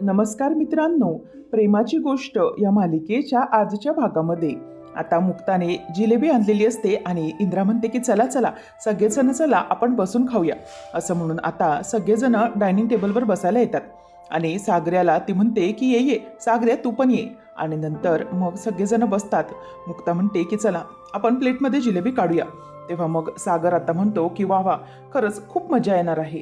नमस्कार मित्रांनो प्रेमाची गोष्ट या मालिकेच्या आजच्या भागामध्ये. आता मुक्ताने जिलेबी आणलेली असते आणि इंद्रा म्हणते की चला चला सगळेजण चला आपण बसून खाऊया. असं म्हणून आता सगळेजण डायनिंग टेबलवर बसायला येतात. आणि सागऱ्याला ती म्हणते की ये ये सागऱ्या तू पण ये. आणि नंतर मग सगळेजण बसतात. मुक्ता म्हणते की चला आपण प्लेटमध्ये जिलेबी काढूया. तेव्हा मग सागर आता म्हणतो की वा वा खरंच खूप मजा येणार आहे.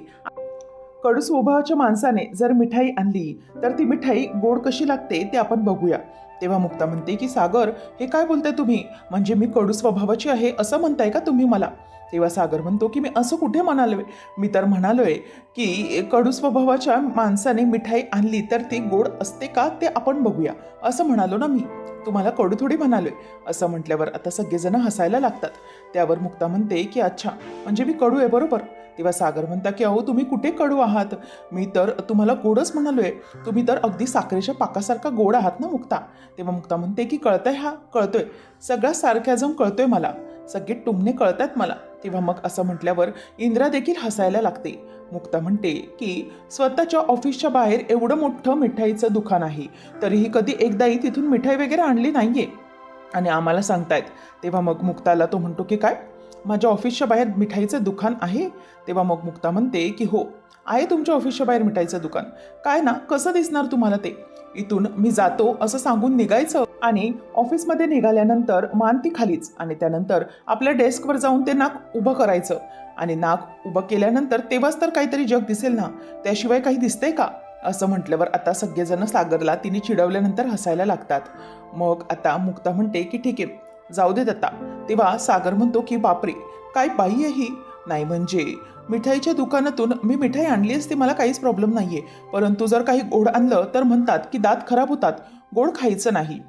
कडू स्वभावाच्या माणसाने जर मिठाई आणली तर ती मिठाई गोड कशी लागते ते आपण बघूया. तेव्हा मुक्ता म्हणते की सागर हे काय बोलताय तुम्ही? म्हणजे मी कडू स्वभावाची आहे असं म्हणताय का तुम्ही मला? तेव्हा सागर म्हणतो की मी असं कुठे म्हणालोय? मी तर म्हणालोय की कडू स्वभावाच्या माणसाने मिठाई आणली तर ती गोड असते का ते आपण बघूया. असं म्हणालो ना मी. तुम्हाला कडू थोडी म्हणालोय. असं म्हटल्यावर आता सगळेजण हसायला लागतात. त्यावर मुक्ता म्हणते की अच्छा म्हणजे मी कडू आहे बरोबर? तेव्हा सागर म्हणता की अहो तुम्ही कुठे कडू आहात? मी तर तुम्हाला गोडच म्हणालोय. तुम्ही तर अगदी साखरेच्या पाकासारखा गोड आहात ना मुक्ता? तेव्हा मुक्ता म्हणते की कळतंय हा कळतोय. सगळा जाऊन कळतोय मला. सगळे टुमणे कळतात मला. तेव्हा मग असं म्हटल्यावर इंद्रा देखील हसायला लागते. मुक्ता म्हणते की स्वतःच्या ऑफिसच्या बाहेर एवढं मोठं मिठाईचं दुकान आहे. तरीही कधी एकदाही तिथून मिठाई वगैरे आणली नाहीये. आणि आम्हाला सांगतायत. तेव्हा मग मुक्ताला तो म्हणतो की काय? माझ्या ऑफिसच्या बाहेर मिठाईचं दुकान आहे. तेव्हा मग मुक्ता म्हणते की हो आहे तुमच्या ऑफिसच्या बाहेर मिठाईचं दुकान. काय ना कसं दिसणार तुम्हाला ते? इथून मी जातो असं सांगून निघायचं. आणि ऑफिसमध्ये निघाल्यानंतर मान ती खालीच. आणि त्यानंतर आपल्या डेस्कवर जाऊन ते नाक उभं करायचं. आणि नाक उभं केल्यानंतर तेव्हाच तर काहीतरी जग दिसेल ना? त्याशिवाय काही दिसतंय का? असं म्हटल्यावर आता सगळेजण सागरला तिने चिडवल्यानंतर हसायला लागतात. मग आता मुक्ता म्हणते की ठीक आहे जाऊ देत आता तेव्हा सागर म्हणतो की बापरे काय बाई आहे ही? नाही म्हणजे मिठाईच्या दुकानातून मी मिठाई आणली असती मला काहीच प्रॉब्लेम नाहीये. परंतु जर काही गोड आणलं तर म्हणतात की दात खराब होतात. गोड खायचं नाही.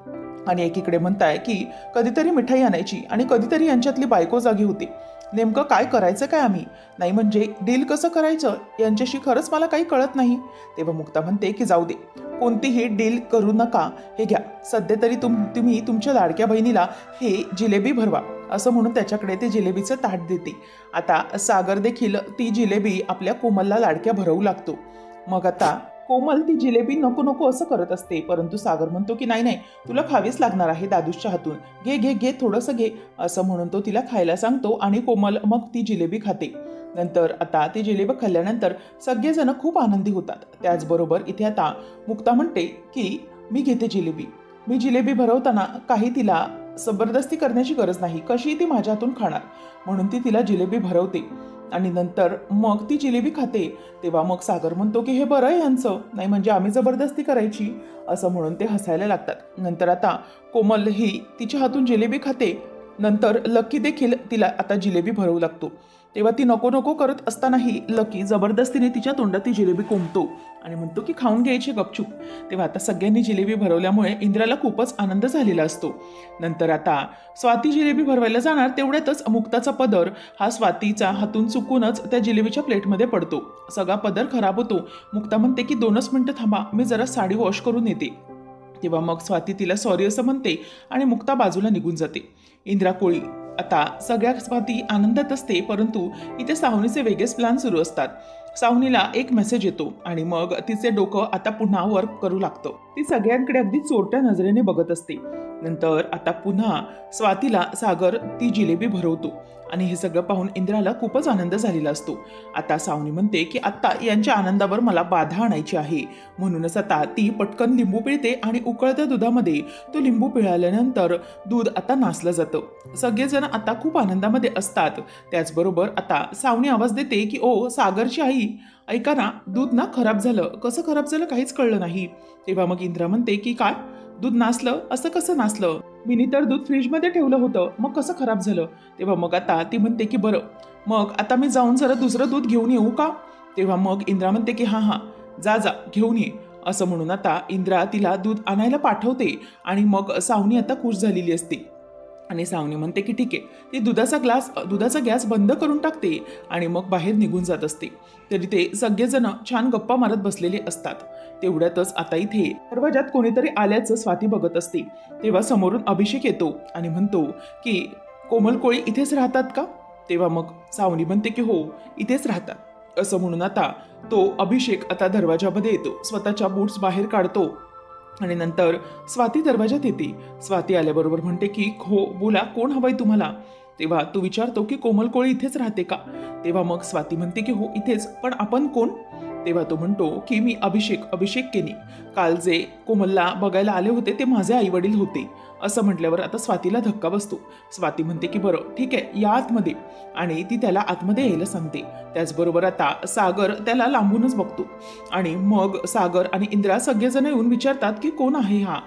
आणि एकीकडे म्हणताय की कधीतरी मिठाई आणायची आणि कधीतरी यांच्यातली बायको जागी होती. नेमकं काय करायचं काय आम्ही? नाही म्हणजे डील कसं करायचं? यांच्याशी खरंच मला काही कळत नाही. तेव्हा मुक्ता म्हणते की जाऊ दे. कोणतीही डील करू नका. हे घ्या. सध्या तरी तुम तुम्ही तुमच्या लाडक्या बहिणीला हे जिलेबी भरवा. असं म्हणून त्याच्याकडे ते जिलेबीचं ताट देते. आता सागर देखील ती जिलेबी आपल्या कोमलला लाडक्या भरवू लागतो. मग आता कोमल ती जिलेबी नको नको असं करत असते. परंतु सागर म्हणतो की नाही नाही तुला खावीच लागणार आहे दादूच्या हातून. घे घे घे थोडंसं घे. असं म्हणून तो तिला खायला सांगतो आणि कोमल मग ती जिलेबी खाते. नंतर आता ती जिलेबी खाल्ल्यानंतर सगळेजण खूप आनंदी होतात. त्याचबरोबर इथे आता मुक्ता म्हणते की मी घेते जिलेबी. मी जिलेबी भरवताना काही तिला जबरदस्ती करण्याची गरज नाही. कशी ती माझ्या हातून खाणार? म्हणून ती तिला जिलेबी भरवते. आणि नंतर मग ती जिलेबी खाते. तेव्हा मग सागर म्हणतो की हे बरं आहे यांचं. नाही म्हणजे आम्ही जबरदस्ती करायची. असं म्हणून ते हसायला लागतात. नंतर आता कोमल ही तिच्या हातून जिलेबी खाते. नंतर लक्की देखील तिला आता जिलेबी भरवू लागतो. तेव्हा ती नको नको करत असतानाही लकी जबरदस्तीने तिच्या तोंडात ती जिलेबी कोंबतो आणि म्हणतो की खाऊन घ्यायची गपचूप. तेव्हा आता सगळ्यांनी जिलेबी भरवल्यामुळे इंद्राला खूपच आनंद झालेला असतो. नंतर आता स्वाती जिलेबी भरवायला जाणार तेवढ्यातच मुक्ताचा पदर हा स्वातीचा हातून चुकूनच त्या जिलेबीच्या प्लेटमध्ये पडतो. सगळा पदर खराब होतो. मुक्ता म्हणते की दोनच मिनटं थांबा मी जरा साडी वॉश करून येते. तेव्हा मग स्वाती तिला सॉरी असं म्हणते आणि मुक्ता बाजूला निघून जाते. इंद्रा कोळी आता सगळ्या स्वाती आनंदात असते परंतु इथे सावनीचे वेगळेच प्लॅन सुरू असतात. सावनीला एक मेसेज येतो आणि मग तिचे डोकं आता पुन्हा वर्क करू लागतं. ती सगळ्यांकडे अगदी चोरट्या नजरेने बघत असते. नंतर आता पुन्हा स्वातीला सागर ती जिलेबी भरवतो आणि हे सगळं पाहून इंद्राला खूपच आनंद झालेला असतो. आता सावनी म्हणते की आत्ता यांच्या आनंदावर मला बाधा आणायची आहे. म्हणूनच आता ती पटकन लिंबू पिळते आणि उकळत्या दुधामध्ये तो लिंबू पिळाल्यानंतर दूध आता नासलं जातं. सगळेजण आता खूप आनंदामध्ये असतात. त्याचबरोबर आता सावनी आवाज देते की ओ सागरची आई ऐका ना दूध ना खराब झालं. कसं खराब झालं काहीच कळलं नाही. तेव्हा मग इंद्रा म्हणते की काय? दूध नासलं? असं कसं नासलं? मिनी तर दूध फ्रीजमध्ये ठेवलं होतं. मग कसं खराब झालं? तेव्हा मग आता ती म्हणते की बरं. मग आता मी जाऊन जरा दुसरं दूध घेऊन येऊ का? तेव्हा मग इंद्रा म्हणते की हां हां. जा जा. घेऊन ये. असं म्हणून आता इंद्रा तिला दूध आणायला पाठवते आणि मग सावनी आता खुश झालेली असते. आणि सावनी म्हणते की ठीक आहे ती दुधाचा ग्लास दुधाचा गॅस बंद करून टाकते आणि मग बाहेर निघून जात असते. तरी ते सगळेजण छान गप्पा मारत बसलेले असतात. तेवढ्यातच आता इथे दरवाजात कोणीतरी आल्याचं स्वाती बघत असते. तेव्हा समोरून अभिषेक येतो आणि म्हणतो की कोमल कोळी इथेच राहतात का? तेव्हा मग सावनी म्हणते की हो इथेच राहतात. असं म्हणून आता तो अभिषेक आता दरवाजामध्ये येतो. स्वतःच्या बूट्स बाहेर काढतो आणि नंतर स्वाती दरवाजात येते. स्वाती आल्याबरोबर म्हणते की हो बोला कोण हवंय तुम्हाला? तेव्हा तू विचारतो की कोमल कोळी इथेच राहते का? तेव्हा मग स्वाती म्हणते की हो इथेच. पण आपण कोण? तेव्हा तो म्हणतो की मी अभिषेक अभिषेक केनी. काल जे कोमलला बघायला आले होते ते माझे आई वडील होते. असं म्हटल्यावर आता स्वातीला धक्का बसतो. स्वाती म्हणते की बरं ठीक आहे या आतमध्ये. आणि ती त्याला आतमध्ये यायला सांगते. त्याचबरोबर आता सागर त्याला लांबूनच बघतो. आणि मग सागर आणि इंद्रा सगळेजण येऊन विचारतात की कोण आहे हा?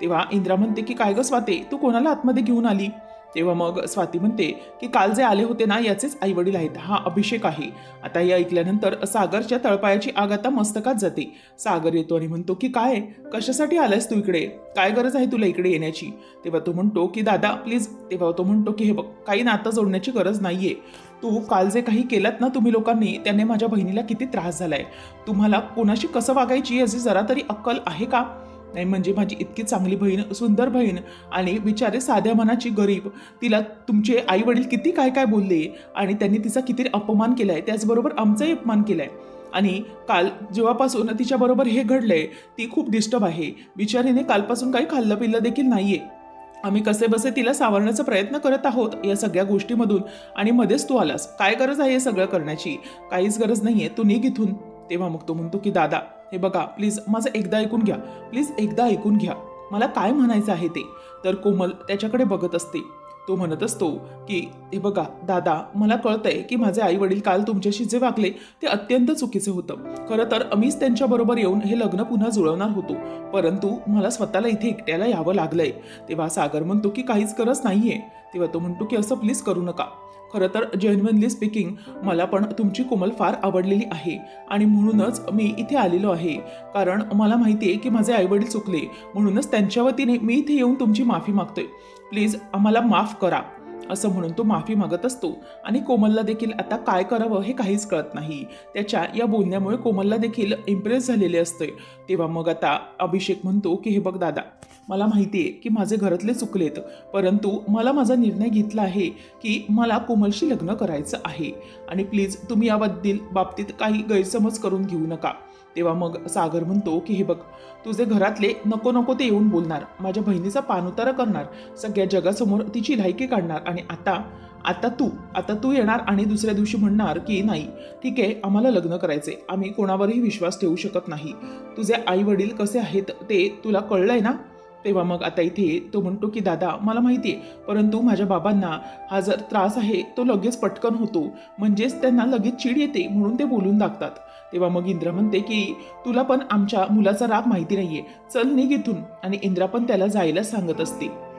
तेव्हा इंद्रा म्हणते की काय ग स्वाती तू कोणाला आतमध्ये घेऊन आली? तेव्हा मग स्वाती म्हणते की काल जे आले होते ना याचेच आई वडील आहेत. हा अभिषेक आहे. आता हे ऐकल्यानंतर सागरच्या तळपायाची आग आता मस्तकात जाते. सागर येतो आणि म्हणतो की काय? कशासाठी आलायस तू इकडे? काय गरज आहे तुला इकडे येण्याची? तेव्हा तो म्हणतो की दादा प्लीज. तेव्हा तो म्हणतो की हे बघ काही नातं जोडण्याची गरज नाहीये. तू काल जे काही केलात ना तुम्ही लोकांनी त्याने माझ्या बहिणीला किती त्रास झालाय. तुम्हाला कोणाशी कसं वागायची याची जरा तरी अक्कल आहे का? नाही म्हणजे माझी इतकी चांगली बहीण सुंदर बहीण आणि बिचारे साध्या मनाची गरीब तिला तुमचे आई वडील किती काय काय बोलले आणि त्यांनी तिचा किती अपमान केलाय त्याचबरोबर आमचाही अपमान केलाय. आणि काल जेव्हापासून तिच्याबरोबर हे घडलं आहे ती खूप डिस्टर्ब आहे. बिचारीने कालपासून काही खाल्लं पिल्लं देखील नाही आहे आम्ही कसे बसे तिला सावरण्याचा प्रयत्न करत आहोत या सगळ्या गोष्टीमधून आणि मध्येच तू आलास. काय गरज आहे हे सगळं करण्याची? काहीच गरज नाही आहे तू निघ इथून. तेव्हा मग तो म्हणतो की दादा हे बघा प्लीज माझं एकदा ऐकून घ्या. प्लीज एकदा ऐकून घ्या. मला काय म्हणायचं आहे ते? तर कोमल त्याच्याकडे बघत असते. तो म्हणत असतो की हे बघा दादा मला कळतंय की माझे आई वडील काल तुमच्याशी जे वागले ते अत्यंत चुकीचे होतं. खरं तर मीच त्यांच्याबरोबर येऊन हे लग्न पुन्हा जुळवणार होतो. परंतु मला स्वतःला इथे एकट्याला यावं लागलंय. तेव्हा सागर म्हणतो की काहीच गरज नाहीये. तेव्हा तो म्हणतो की असं प्लीज करू नका. खरं तर जेन्युनली स्पीकिंग मला पण तुमची कोमल फार आवडलेली आहे. आणि म्हणूनच मी इथे आलेलो आहे. कारण मला माहिती आहे की माझे आईवडील चुकले. म्हणूनच त्यांच्या वतीने मी इथे येऊन तुमची माफी मागतोय. प्लीज आम्हाला माफ करा. असं म्हणून तो माफी मागत असतो. आणि कोमलला देखील आता काय करावं हे काहीच कळत नाही. त्याच्या या बोलण्यामुळे कोमलला देखील इम्प्रेस झालेले असते तेव्हा मग आता अभिषेक म्हणतो की हे बघ दादा मला माहिती आहे की माझे घरातले चुकलेत. परंतु मला माझा निर्णय घेतला आहे की मला कोमलशी लग्न करायचं आहे. आणि प्लीज तुम्ही याबद्दल बाबतीत काही गैरसमज करून घेऊ नका. तेव्हा मग सागर म्हणतो की हे बघ तुझे घरातले नको नको ते येऊन बोलणार. माझ्या बहिणीचा पानुतारा करणार. सगळ्या जगासमोर तिची लायकी काढणार. आणि आता आता तू आता तू येणार आणि दुसऱ्या दिवशी म्हणणार की नाही ठीक आहे आम्हाला लग्न करायचे आम्ही कोणावरही विश्वास ठेवू शकत नाही. तुझे आई वडील कसे आहेत ते तुला कळलंय ना? तेव्हा मग आता इथे तो म्हणतो की दादा मला माहिती आहे परंतु माझ्या बाबांना हा जर त्रास आहे तो लगेच पटकन होतो. म्हणजेच त्यांना लगेच चीड येते म्हणून ते बोलून दाखतात. तेव्हा मग इंद्रा म्हणते की तुला पण आमच्या मुलाचा राग माहिती नाहीये. चल निघ इथून. आणि इंद्रा पण त्याला जायला सांगत असते.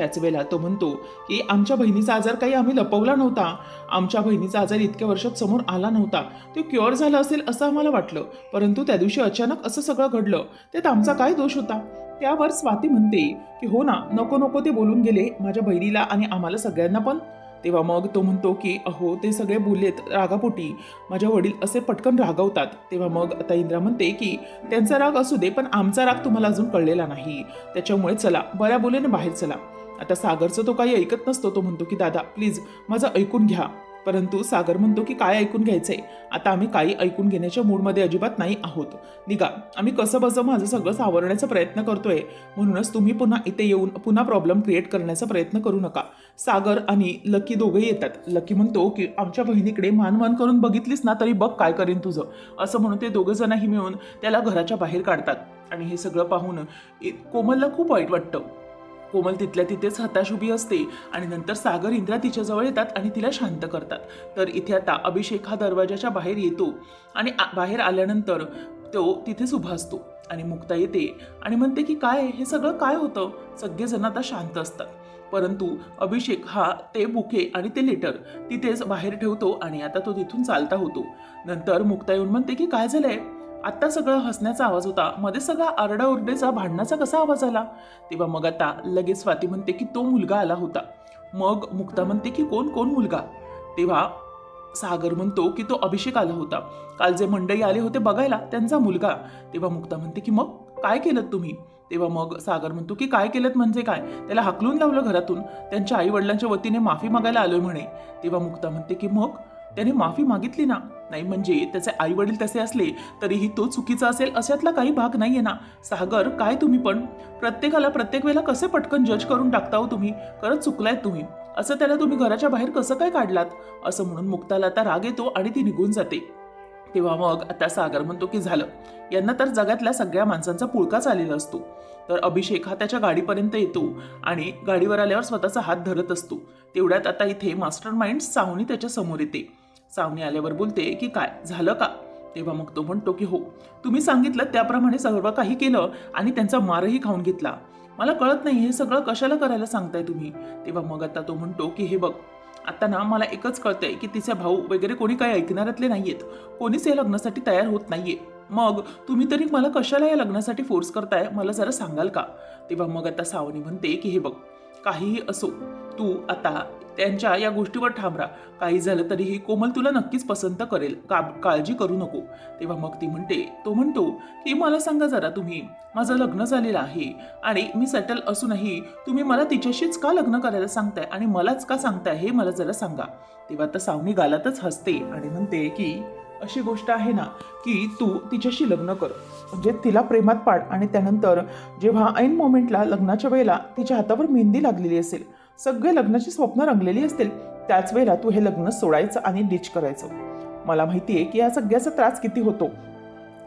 त्याच वेळेला तो म्हणतो की आमच्या बहिणीचा आजार काही आम्ही लपवला नव्हता. आमच्या बहिणीचा आजार इतक्या वर्षात समोर आला नव्हता. तो क्युअर झाला असेल असं आम्हाला वाटलं. परंतु त्या दिवशी अचानक असं सगळं घडलं. त्यात आमचा काय दोष होता? त्यावर स्वाती म्हणते की हो ना नको नको ते बोलून गेले माझ्या बहिणीला आणि आम्हाला सगळ्यांना पण. तेव्हा मग तो म्हणतो की अहो ते सगळे बोललेत रागापोटी. माझ्या वडील असे पटकन रागवतात. तेव्हा मग आता इंद्रा म्हणते की त्यांचा राग असू दे पण आमचा राग तुम्हाला अजून कळलेला नाही. त्याच्यामुळे चला बऱ्या बोलेने बाहेर चला. आता सागरचं तो काही ऐकत नसतो तो म्हणतो की दादा प्लीज माझं ऐकून घ्या. परंतु सागर म्हणतो की काय ऐकून घ्यायचंय? आता आम्ही काही ऐकून घेण्याच्या मूडमध्ये अजिबात नाही आहोत. निघा आम्ही कसं बसं माझं सगळं सावरण्याचा प्रयत्न करतोय. म्हणूनच तुम्ही पुन्हा इथे येऊन पुन्हा प्रॉब्लेम क्रिएट करण्याचा प्रयत्न करू नका. सागर आणि लकी दोघंही येतात. लकी म्हणतो की आमच्या बहिणीकडे मान मान करून बघितलीस ना तरी बघ काय करीन तुझं. असं म्हणून ते दोघं जणही मिळून त्याला घराच्या बाहेर काढतात. आणि हे सगळं पाहून इ- कोमलला खूप वाईट वाटतं. कोमल तिथल्या तिथेच हताश उभी असते आणि नंतर सागर इंद्रा तिच्याजवळ येतात आणि तिला शांत करतात. तर इथे आता अभिषेक हा दरवाजाच्या बाहेर येतो आणि आ- बाहेर आल्यानंतर तो तिथेच उभा असतो. आणि मुक्ता येते आणि म्हणते की काय हे सगळं काय होतं? सगळेजण आता शांत असतात. परंतु अभिषेक हा ते बुके आणि ते लेटर तिथेच बाहेर ठेवतो आणि आता तो तिथून चालता होतो. नंतर मुक्ता येऊन म्हणते की काय झालंय? आत्ता सगळं हसण्याचा आवाज होता. मध्ये सगळा आरडाओरडेचा भांडणाचा कसा आवाज आला? तेव्हा मग आता लगेच स्वाती म्हणते की तो मुलगा आला होता. मग मुक्ता म्हणते की कोण कोण मुलगा? तेव्हा सागर म्हणतो की तो अभिषेक आला होता. काल जे मंडळी आले होते बघायला त्यांचा मुलगा. तेव्हा मुक्ता म्हणते की मग काय केलं तुम्ही? तेव्हा मग सागर म्हणतो की काय केलं म्हणजे काय? त्याला हाकलून लावलं घरातून. त्यांच्या आई वडिलांच्या वतीने माफी मागायला आलोय म्हणे. तेव्हा मुक्ता म्हणते की मग? त्याने माफी मागितली ना? नाही म्हणजे त्याचे आई वडील तसे असले तरीही तो चुकीचा असेल अशातला काही भाग नाही आहे ना. सागर काय तुम्ही पण? प्रत्येकाला प्रत्येक वेळेला कसे पटकन जज करून टाकता हो तुम्ही? खरंच चुकलायत तुम्ही. असं त्याला तुम्ही घराच्या बाहेर कसं काय काढलात? असं म्हणून मुक्ताला आता राग येतो आणि ती निघून जाते. तेव्हा मग आता सागर म्हणतो की झालं. यांना तर जगातल्या सगळ्या माणसांचा पुळकाच आलेला असतो. तर अभिषेक हा त्याच्या गाडीपर्यंत येतो आणि गाडीवर आल्यावर स्वतःचा हात धरत असतो. तेवढ्यात आता इथे मास्टर माइंड सावनी त्याच्यासमोर येते. सावनी आल्यावर बोलते की काय झालं का? तेव्हा मग तो म्हणतो की हो तुम्ही सांगितलं त्याप्रमाणे सर्व काही केलं आणि त्यांचा मारही खाऊन घेतला. मला कळत नाही हे सगळं कशाला करायला सांगताय तुम्ही? तेव्हा मग आता तो म्हणतो की हे बघ आता ना मला एकच कळतंय की तिचा भाऊ वगैरे कोणी काही ऐकणाऱ्यातले नाहीयेत. कोणीच या लग्नासाठी तयार होत नाहीये. मग तुम्ही तरी मला कशाला या लग्नासाठी फोर्स करताय? मला जरा सांगाल का? तेव्हा मग आता सावनी म्हणते की हे बघ काहीही असो तू आता त्यांच्या या गोष्टीवर ठाम राहा काही झालं तरीही कोमल तुला नक्कीच पसंत करेल. का काळजी करू नको. तेव्हा मग ती म्हणते तो म्हणतो की मला सांगा जरा तुम्ही. माझं लग्न झालेलं आहे आणि मी सेटल असूनही तुम्ही मला तिच्याशीच का लग्न करायला सांगताय आणि मलाच का सांगताय हे मला जरा सांगा. तेव्हा तर सावनी गालातच हसते आणि म्हणते की अशी गोष्ट आहे ना की तू तिच्याशी लग्न कर. म्हणजे तिला प्रेमात पाड आणि त्यानंतर जेव्हा ऐन मोमेंटला लग्नाच्या वेळेला तिच्या हातावर मेहंदी लागलेली असेल सगळे लग्नाची स्वप्न रंगलेली असतील त्याच वेळेला तू हे लग्न सोडायचं आणि डिच करायचं. मला माहिती आहे की या सगळ्याचा त्रास किती होतो.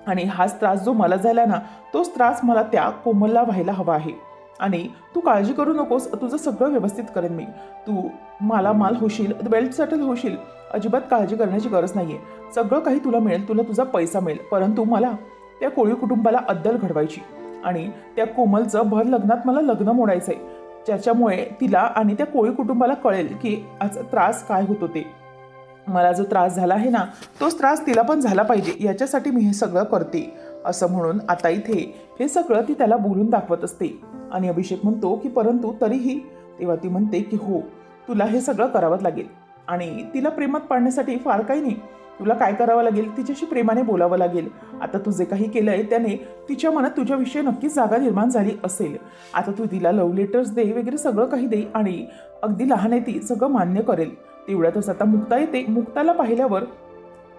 आणि हाच त्रास जो मला झाला ना तोच त्रास मला त्या कोमलला व्हायला हवा आहे. आणि तू काळजी करू नकोस तुझं सगळं व्यवस्थित करेन मी. तू मला माल होशील वेल सेटल होशील. अजिबात काळजी करण्याची गरज नाहीये. सगळं काही तुला मिळेल तुला तुझा पैसा मिळेल. परंतु मला त्या कोळी कुटुंबाला अद्दल घडवायची. आणि त्या कोमलचं भर लग्नात मला लग्न मोडायचं आहे ज्याच्यामुळे तिला आणि त्या कोळी कुटुंबाला कळेल की आज त्रास काय होतो ते मला जो त्रास झाला आहे ना तोच त्रास तिला पण झाला पाहिजे याच्यासाठी मी हे सगळं करते असं म्हणून आता इथे हे सगळं ती त्याला बोलून दाखवत असते. आणि अभिषेक म्हणतो की परंतु तरीही तेव्हा ती म्हणते की हो तुला हे सगळं करावं लागेल. आणि तिला प्रेमात पाडण्यासाठी फार काही नाही. तुला काय करावं लागेल? तिच्याशी प्रेमाने बोलावं लागेल. आता तू जे काही केलं आहे त्याने तिच्या मनात तुझ्याविषयी नक्कीच जागा निर्माण झाली असेल. आता तू तिला लव्ह लेटर्स दे वगैरे सगळं काही दे आणि अगदी लहान आहे ती सगळं मान्य करेल. तेवढ्यातच आता मुक्ता येते. मुक्ताला पाहिल्यावर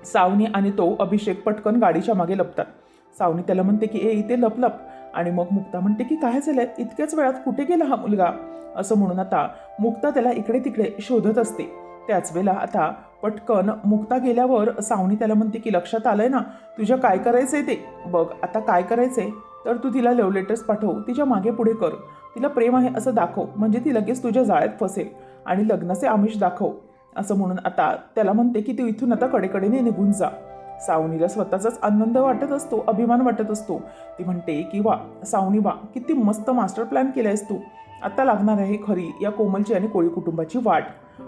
सावनी आणि तो अभिषेक पटकन गाडीच्या मागे लपतात. सावनी त्याला म्हणते की ए इथे लप लप. आणि मग मुक्ता म्हणते की काय झालंय? इतक्याच वेळात कुठे गेला हा मुलगा? असं म्हणून आता मुक्ता त्याला इकडे तिकडे शोधत असते. त्याच वेळेला आता पटकन मुक्ता गेल्यावर सावनी त्याला म्हणते की लक्षात आलंय ना तुझ्या काय करायचंय ते? बघ आता काय करायचंय? तर तू तिला लव्ह लेटर्स पाठव तिच्यामागे पुढे कर. तिला प्रेम आहे असं दाखव म्हणजे ती लगेच तुझ्या जाळ्यात फसेल. आणि लग्नाचे आमिष दाखव. असं म्हणून आता त्याला म्हणते की तू इथून आता कडेकडेने निघून जा. सावनीला स्वतःचाच आनंद वाटत असतो अभिमान वाटत असतो. ती म्हणते की वा सावनी वा किती मस्त मास्टर प्लॅन केलायस तू. आता लागणार आहे खरी या कोमलची आणि कोळी कुटुंबाची वाट.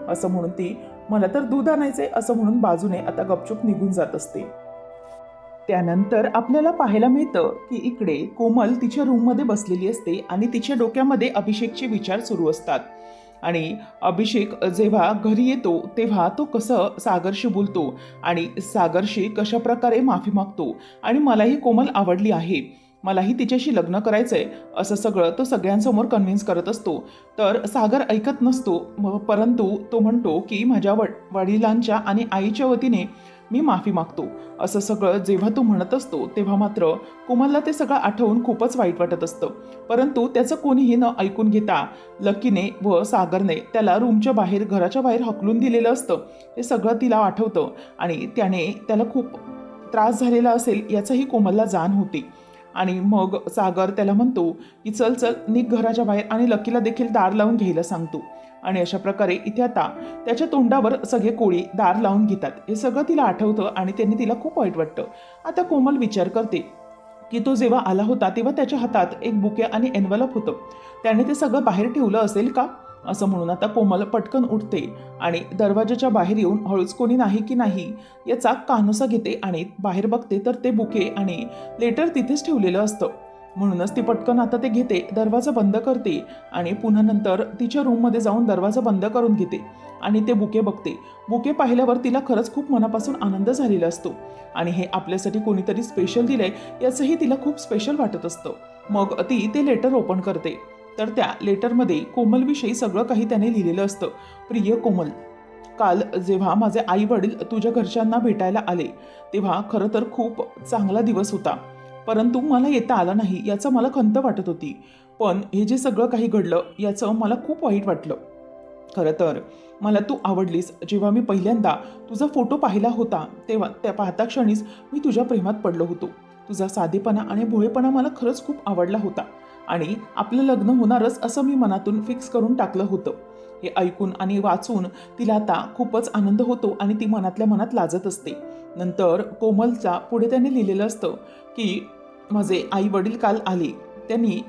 असं म्हणून ती मला तर दूध आणायचे असं म्हणून बाजूने आता गपचूप निघून जात असते. त्यानंतर आपल्याला पाहायला मिळतं की इकडे कोमल तिच्या रूममध्ये बसलेली असते आणि तिच्या डोक्यामध्ये अभिषेकचे विचार सुरू असतात. आणि अभिषेक जेव्हा घरी येतो तेव्हा तो कसं सागरशी बोलतो आणि सागरशी कशा प्रकारे माफी मागतो आणि मलाही कोमल आवडली आहे. मलाही तिच्याशी लग्न करायचंय असं सगळं तो सगळ्यांसमोर कन्व्हिन्स करत असतो. तर सागर ऐकत नसतो परंतु तो म्हणतो की माझ्या वड वडिलांच्या आणि आईच्या वतीने मी माफी मागतो. असं सगळं जेव्हा तो म्हणत असतो तेव्हा मात्र कोमलला ते सगळं आठवून खूपच वाईट वाटत असतं. परंतु त्याचं कोणीही न ऐकून घेता लकीने व सागरने त्याला रूमच्या बाहेर घराच्या बाहेर हकलून दिलेलं असतं. हे सगळं तिला आठवतं आणि त्याने त्याला खूप त्रास झालेला असेल याचंही कोमलला जाण होती. आणि मग सागर त्याला म्हणतो की चल चल निघ घराच्या बाहेर आणि लकीला देखील दार लावून घ्यायला सांगतो. आणि अशा प्रकारे इथे आता त्याच्या तोंडावर सगळे कोळी दार लावून घेतात. हे सगळं तिला आठवतं आणि त्यांनी तिला खूप वाईट वाटतं. आता कोमल विचार करते की तो जेव्हा आला होता तेव्हा त्याच्या हातात एक बुके आणि एनवलप होतं. त्याने ते सगळं बाहेर ठेवलं असेल का? असं म्हणून आता कोमल पटकन उठते आणि दरवाजाच्या बाहेर येऊन हळूच कोणी नाही की नाही याचा कानोसा घेते आणि बाहेर बघते तर ते बुके आणि लेटर तिथेच ठेवलेलं असतं. म्हणूनच ती पटकन आता ते घेते दरवाजा बंद करते आणि पुन्हा नंतर तिच्या रूममध्ये जाऊन दरवाजा बंद करून घेते आणि ते बुके बघते. बुके पाहिल्यावर तिला खरंच खूप मनापासून आनंद झालेला असतो आणि हे आपल्यासाठी कोणीतरी स्पेशल दिलंय याचंही तिला खूप स्पेशल वाटत असतं. मग ती ते लेटर ओपन करते. तर त्या लेटरमध्ये कोमलविषयी सगळं काही त्याने लिहिलेलं असतं. प्रिय कोमल काल जेव्हा माझे आई वडील तुझ्या घरच्यांना भेटायला आले तेव्हा खरं तर खूप चांगला दिवस होता. परंतु मला येता आलं नाही याचं मला खंत वाटत होती. पण हे जे सगळं काही घडलं याचं मला खूप वाईट वाटलं. खरं तर मला तू आवडलीस. जेव्हा मी पहिल्यांदा तुझा फोटो पाहिला होता तेव्हा त्या पाहता क्षणीच मी तुझ्या प्रेमात पडलो होतो. तुझा साधेपणा आणि भोळेपणा मला खरंच खूप आवडला होता. आणि आपलं लग्न होणारच असं मी मनातून फिक्स करून टाकलं होतं. हे ऐकून आणि वाचून तिला आता खूपच आनंद होतो आणि ती मनातल्या मनात लाजत असते. नंतर कोमलचा पुढे त्याने लिहिलेलं असतं की माझे आई वडील काल आले. त्यांनी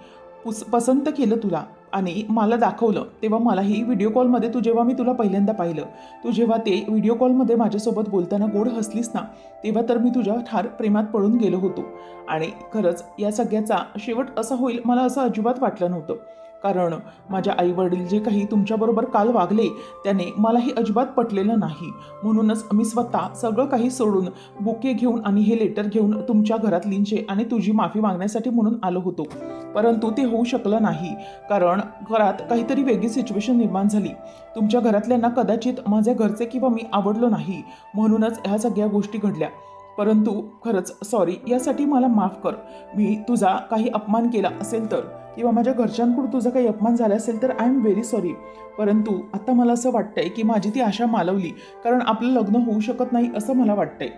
पुस पसंत केलं तुला. आणि मला दाखवलं तेव्हा मलाही व्हिडिओ कॉलमध्ये तू जेव्हा मी तुला पहिल्यांदा पाहिलं तू जेव्हा ते व्हिडिओ कॉलमध्ये माझ्यासोबत बोलताना गोड हसलीस ना तेव्हा तर मी तुझ्या ठार प्रेमात पडून गेलो होतो. आणि खरंच या सगळ्याचा शेवट असा होईल मला असं अजिबात वाटलं नव्हतं. कारण माझ्या आई वडील जे काही तुमच्याबरोबर काल वागले त्याने मलाही अजिबात पटलेलं नाही. म्हणूनच मी स्वतः सगळं काही सोडून बुके घेऊन आणि हे लेटर घेऊन तुमच्या घरातलींचे आणि तुझी माफी मागण्यासाठी म्हणून आलो होतो. परंतु ते होऊ शकलं नाही. कारण घरात काहीतरी वेगळी सिच्युएशन निर्माण झाली. तुमच्या घरातल्यांना कदाचित माझ्या घरचे किंवा मी आवडलो नाही. म्हणूनच ह्या सगळ्या गोष्टी घडल्या. परंतु खरंच सॉरी यासाठी मला माफ कर. मी तुझा काही अपमान केला असेल तर किंवा माझ्या घरच्यांकडून तुझा काही अपमान झाला असेल तर आय एम व्हेरी सॉरी परंतु आता मला असं वाटतंय की माझी ती आशा मालवली कारण आपलं लग्न होऊ शकत नाही असं मला वाटतंय.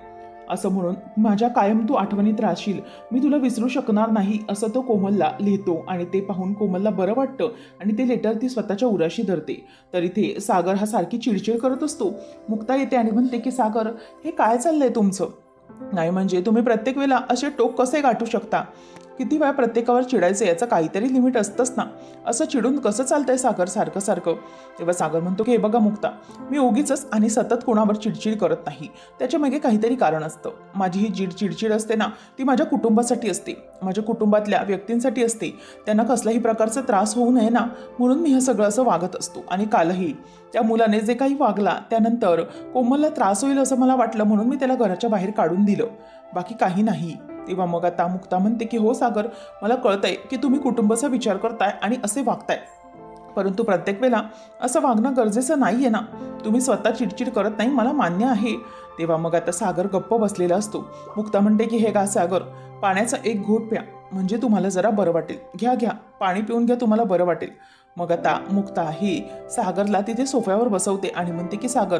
असं म्हणून माझ्या कायम तू आठवणीत राहशील. मी तुला विसरू शकणार नाही असं तो कोमलला लिहितो आणि ते पाहून कोमलला बरं वाटतं आणि ते लेटर ती स्वतःच्या उराशी धरते. तर इथे सागर हा सारखी चिडचिड करत असतो. मुक्ता येते आणि म्हणते की सागर हे काय चाललंय तुमचं? नाही म्हणजे तुम्ही प्रत्येक वेळेला असे टोक कसे गाठू शकता? किती वेळा प्रत्येकावर चिडायचं याचं काहीतरी लिमिट असतंच ना. असं चिडून कसं चालतंय सागर सारखं सारखं? तेव्हा सागर म्हणतो की हे बघा मुक्ता मी उगीच आणि सतत कोणावर चिडचिड करत नाही. त्याच्यामागे काहीतरी कारण असतं. माझी ही जीड चिडचिड असते ना ती माझ्या कुटुंबासाठी असते. माझ्या कुटुंबातल्या व्यक्तींसाठी असते. त्यांना कसल्याही प्रकारचा त्रास होऊ नये ना म्हणून मी हे सगळं असं वागत असतो. आणि कालही त्या मुलाने जे काही वागला त्यानंतर कोमलला त्रास होईल असं मला वाटलं म्हणून मी त्याला घराच्या बाहेर काढून दिलं. बाकी काही नाही. तेव्हा मग आता मुक्ता म्हणते की हो सागर मला कळतंय की तुम्ही कुटुंबाचा विचार करताय आणि असे वागताय. परंतु प्रत्येक वेळा असं वागणं गरजेचं नाही आहे ना. तुम्ही स्वतः चिडचिड करत नाही मला मान्य आहे. तेव्हा मग आता सागर गप्प बसलेला असतो. मुक्ता म्हणते की हे गा सागर पाण्याचा एक घोट प्या. म्हणजे तुम्हाला जरा बरं वाटेल. घ्या घ्या. पाणी पिऊन घ्या तुम्हाला बरं वाटेल. मग आता मुक्ता ही सागरला तिथे सोफ्यावर बसवते आणि म्हणते की सागर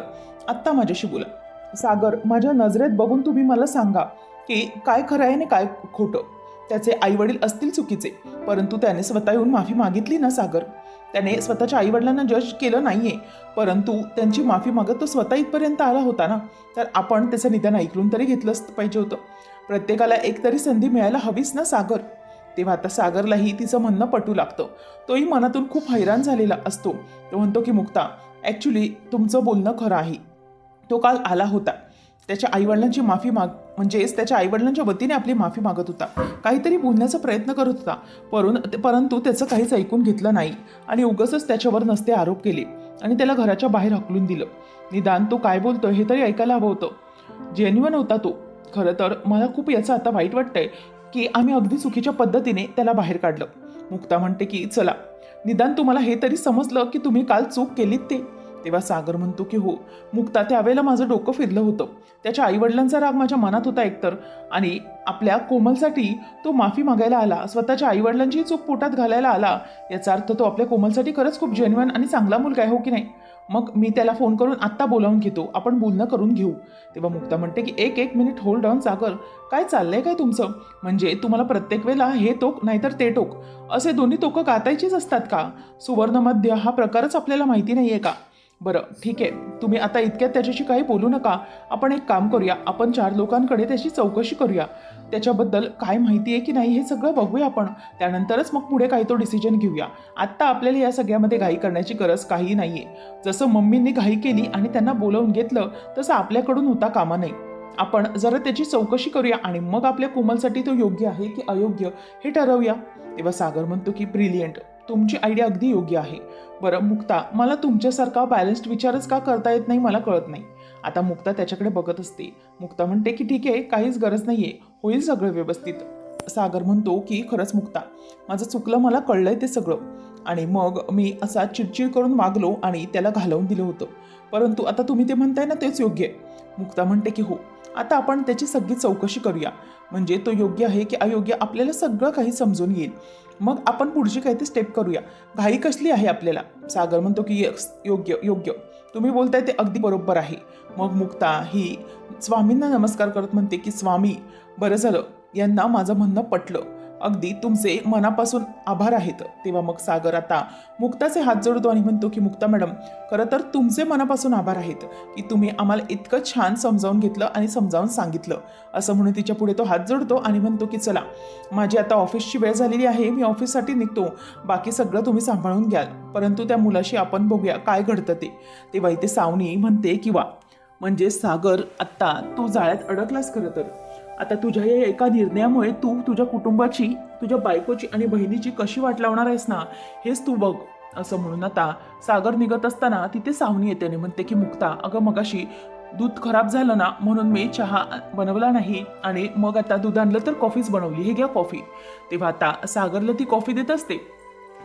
आत्ता माझ्याशी बोला. सागर माझ्या नजरेत बघून तुम्ही मला सांगा. की काय खरं आहे आणि काय खोटं. त्याचे आईवडील असतील चुकीचे परंतु त्याने स्वतः येऊन माफी मागितली ना सागर. त्याने स्वतःच्या आईवडिलांना जज केलं नाहीये परंतु त्यांची माफी मागत तो स्वतः इथपर्यंत आला होता ना तर आपण त्याचं निदान ऐकून तरी घेतलंच पाहिजे होतं. प्रत्येकाला एक तरी संधी मिळायला हवीच ना सागर. तेव्हा आता सागरलाही तिचं म्हणणं पटू लागतं. तोही मनातून खूप हैराण झालेला असतो. तो म्हणतो की मुक्ता ॲक्च्युली तुमचं बोलणं खरं आहे. तो काल आला होता. त्याच्या आईवडिलांची माफी माग म्हणजेच त्याच्या आईवडिलांच्या वतीने आपली माफी मागत होता. काहीतरी बोलण्याचा प्रयत्न करत होता. परून परंतु त्याचं काहीच ऐकून घेतलं नाही आणि उगसच त्याच्यावर नसते आरोप केले आणि त्याला घराच्या बाहेर हकलून दिलं. निदान तो काय बोलतो हे तरी ऐकायला हवं होतं. जेन्युअन होता तो. खरं तर मला खूप याचं आता वाईट वाटतंय की आम्ही अगदी चुकीच्या पद्धतीने त्याला बाहेर काढलं. मुक्ता म्हणते की चला. निदान तुम्हाला हे तरी समजलं की तुम्ही काल चूक केलीत ते. तेव्हा सागर म्हणतो की हो मुक्ता त्यावेळेला माझं डोकं फिरलं होतं. त्याच्या आईवडिलांचा राग माझ्या मनात होता एकतर. आणि आपल्या कोमलसाठी तो माफी मागायला आला स्वतःच्या आईवडिलांची चूक पोटात घालायला आला याचा अर्थ तो आपल्या कोमलसाठी खरंच खूप जेन्युअन आणि चांगला मुलगा आहे हो की नाही? मग मी त्याला फोन करून आत्ता बोलावून घेतो आपण बोलणं करून घेऊ. तेव्हा मुक्ता म्हणते की एक एक मिनिट होल्ड ऑन सागर. काय चाललंय काय तुमचं? म्हणजे तुम्हाला प्रत्येक वेळेला हे टोक नाहीतर ते टोक. असे दोन्ही टोकं गातायचीच असतात का? सुवर्णमध्य हा प्रकारच आपल्याला माहिती नाही आहे का? बरं ठीक आहे. तुम्ही आता इतक्यात त्याच्याशी काही बोलू नका. आपण एक काम करूया. आपण चार लोकांकडे त्याची चौकशी करूया. त्याच्याबद्दल काय माहिती आहे की नाही हे सगळं बघूया आपण. त्यानंतरच मग पुढे काही तो डिसिजन घेऊया. आत्ता आपल्याला या सगळ्यामध्ये घाई करण्याची गरज काही नाही आहे जसं मम्मींनी घाई केली आणि त्यांना बोलावून घेतलं तसं आपल्याकडून होता कामा नाही आपण जरा त्याची चौकशी करूया आणि मग आपल्या कोमलसाठी तो योग्य आहे की अयोग्य हे ठरवूया. तेव्हा सागर म्हणतो की ब्रिलियंट तुमची आयडिया अगदी योग्य आहे. बरं मुक्ता मला तुमच्यासारखा बॅलन्स्ड विचारच का करता येत नाही मला कळत नाही. आता मुक्ता त्याच्याकडे बघत असते. मुक्ता म्हणते की ठीक आहे काहीच गरज नाही आहे होईल सगळं व्यवस्थित. सागर म्हणतो की खरंच मुक्ता माझं चुकलं मला कळलंय ते सगळं. आणि मग मी असा चिडचिड करून वागलो आणि त्याला घालवून दिलं होतं. परंतु आता तुम्ही ते म्हणताय ना तेच योग्य आहे. मुक्ता म्हणते की हो आता आपण त्याची सगळी चौकशी करूया. म्हणजे तो योग्य आहे की अयोग्य आपल्याला सगळं काही समजून येईल. मग आपण पुढची काही ते स्टेप करूया. घाई कसली आहे आपल्याला? सागर म्हणतो की यस योग्य योग्य. तुम्ही बोलताय ते अगदी बरोबर आहे. मग मुक्ता ही स्वामींना नमस्कार करत म्हणते की स्वामी बरं झालं. यांना माझं म्हणणं पटलं. अगदी तुमचे मनापासून आभार आहेत. तेव्हा मग सागर आता मुक्ताचे हात जोडतो आणि म्हणतो की मुक्ता मॅडम खरं तर तुमचे मनापासून आभार आहेत की तुम्ही आम्हाला इतकं छान समजावून घेतलं आणि समजावून सांगितलं. असं म्हणून तिच्या पुढे तो हात जोडतो आणि म्हणतो की चला माझी आता ऑफिसची वेळ झालेली आहे मी ऑफिससाठी निघतो. बाकी सगळं तुम्ही सांभाळून घ्याल. परंतु त्या मुलाशी आपण बघूया काय घडतं ते. तेव्हा इथे सावनी म्हणते किंवा म्हणजे सागर आत्ता तू जाळ्यात अडकलास खरं तर. आता तुझ्या या एका निर्णयामुळे तू तुझ्या कुटुंबाची तुझ्या बायकोची आणि बहिणीची कशी वाट लावणार आहेस ना हेच तू बघ असं म्हणून आता सागर निघत असताना तिथे सावनी येते आणि म्हणते की मुक्ता अगं मगाशी दूध खराब झालं ना म्हणून मी चहा बनवला नाही आणि मग आता दूध आणलं तर कॉफीच बनवली हे घ्या कॉफी. तेव्हा आता सागरला ती कॉफी देत असते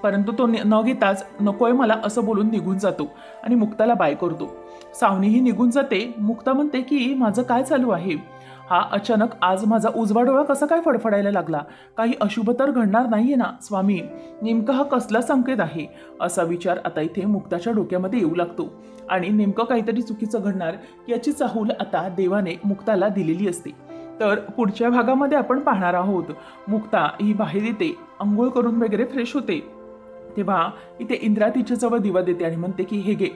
परंतु तो न घेताच नकोय मला असं बोलून निघून जातो आणि मुक्ताला बाय करतो. सावनीही निघून जाते मुक्ता म्हणते की माझं काय चालू आहे? हा अचानक आज माझा उजवा डोळा कसा काय फडफडायला लागला? काही अशुभ तर घडणार नाहीये ना स्वामी? नेमका हा कसला संकेत आहे? असा विचार आता इथे मुक्ताच्या डोक्यामध्ये येऊ लागतो. आणि नेमकं काहीतरी चुकीचं घडणार याची चाहूल आता देवाने मुक्ताला दिलेली असते. तर पुढच्या भागामध्ये आपण पाहणार आहोत. मुक्ता ही बाहेर येते आंघोळ करून वगैरे फ्रेश होते. तेव्हा इथे इंद्रा तिच्या जवळ दिवा देते आणि म्हणते की हे घे.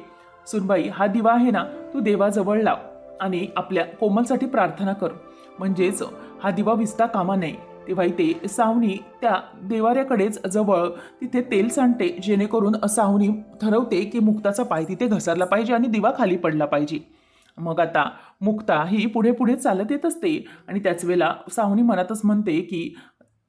सुनबाई हा दिवा आहे ना तू देवाजवळ लाव. आणि आपल्या कोमलसाठी प्रार्थना कर. म्हणजेच हा दिवा विसता कामा नये. तेव्हा इथे सावनी त्या देवाऱ्याकडेच जवळ तिथे तेल सांडते जेणेकरून सावनी ठरवते की मुक्ताचा पाय तिथे घसरला पाहिजे आणि दिवा खाली पडला पाहिजे. मग आता मुक्ता ही पुढे पुढे चालत येत असते आणि त्याच वेळेला सावनी मनातच म्हणते की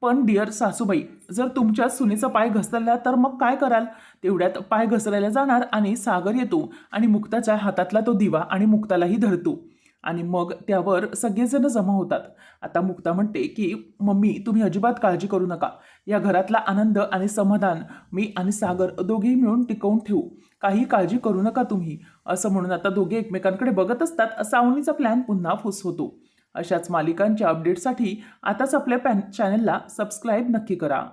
पण डिअर सासूबाई जर तुमच्या सुनेचा पाय घसरला तर मग काय कराल? तेवढ्यात पाय घसरायला जाणार आणि सागर येतो आणि मुक्ताच्या हातातला तो दिवा आणि मुक्तालाही धरतो. आणि मग त्यावर सगळेजण जमा होतात. आता मुक्ता म्हणते की मम्मी तुम्ही अजिबात काळजी करू नका. या घरातला आनंद आणि समाधान मी आणि सागर दोघेही मिळून टिकवून ठेवू. काही काळजी करू नका तुम्ही. असं म्हणून आता दोघे एकमेकांकडे बघत असतात. सावणीचा प्लॅन पुन्हा फुस होतो. अशाच मालिकांच्या अपडेटसाठी आताच आपल्या पॅन चॅनलला सबस्क्राईब नक्की करा.